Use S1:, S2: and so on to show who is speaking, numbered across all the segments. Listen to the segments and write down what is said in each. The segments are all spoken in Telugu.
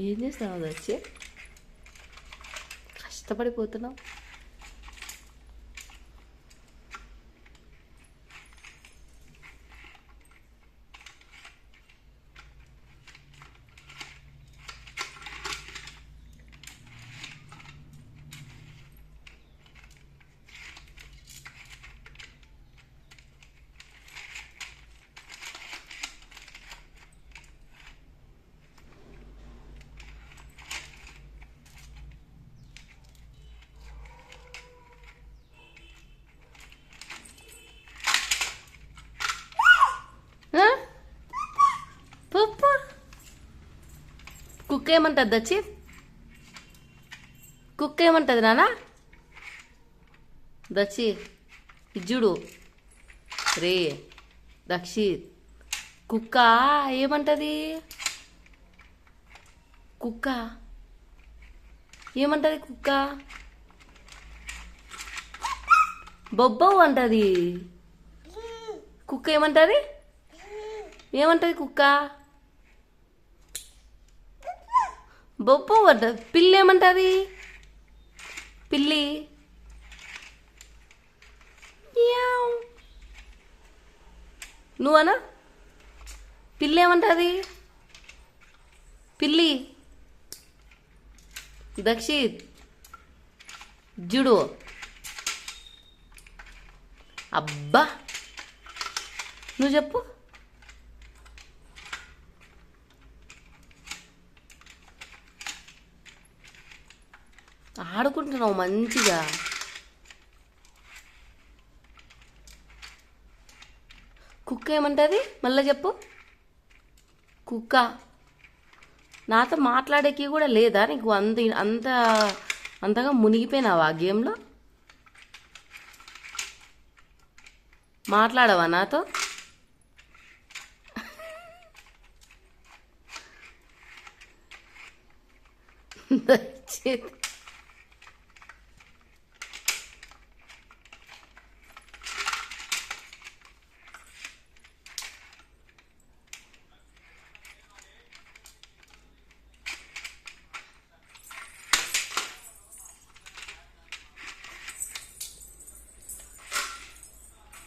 S1: ఏం చేస్తావు అది వచ్చి కష్టపడిపోతున్నావు ఆ? పప్పు కుక్క ఏమంటుంది దచ్చి కుక్క ఏమంటుంది నానా? దచ్చి ఇజ్జుడు రే దక్షిత్ కుక్క ఏమంటది? కుక్క ఏమంటది కుక్క? బొబ్బవు అంటది. కుక్క ఏమంటది? ఏమంటది కుక్క? బొబ్బ అంట పిల్లి ఏమంటది? పిల్లి. నువ్వనా? పిల్లి ఏమంటది? పిల్లి. దక్షిత్. జుడు. అబ్బా. నువ్వు చెప్పు. ఆడుకుంటున్నావు మంచిగా. కుక్క ఏమంటుంది? మళ్ళీ చెప్పు. కుక్క. నాతో మాట్లాడేకి కూడా లేదా? నీకు అంత అంత అంతగా మునిగిపోయినావా ఆ గేమ్లో? మాట్లాడవా నాతో? దయచేసి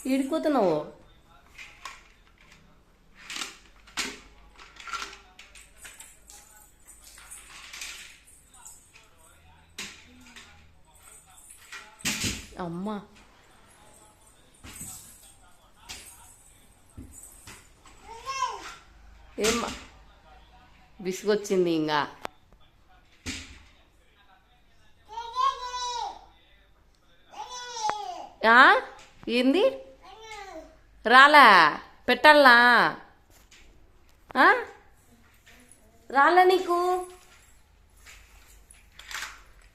S1: ఇడిపోతున్నావు అమ్మా. ఏమ్మా విసుగొచ్చింది ఇంకా. ఆ? ఏంది? రాలా పెట్టాలా? రాలే రాలా నీకు?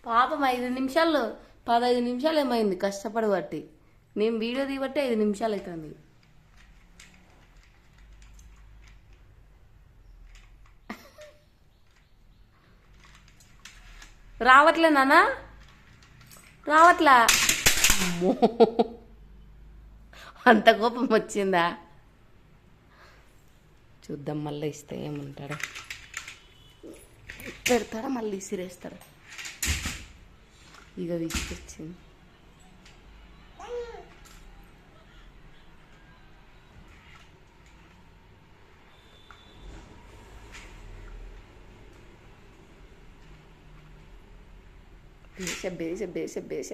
S1: పాపం ఐదు నిమిషాలు పదహైదు నిమిషాలు ఏమైంది? కష్టపడి బట్టి. నేను వీడియో తీయబట్టి ఐదు నిమిషాలు అవుతుంది. రావట్లే నానా రావట్లా. అంత కోపం వచ్చిందా? చూద్దాం మళ్ళీ ఇస్తే ఏముంటాడు? పెడతాడా మళ్ళీ ఇసిరేస్తాడు? ఇక తీసుకొచ్చింది. బేస బేస బేస బేస.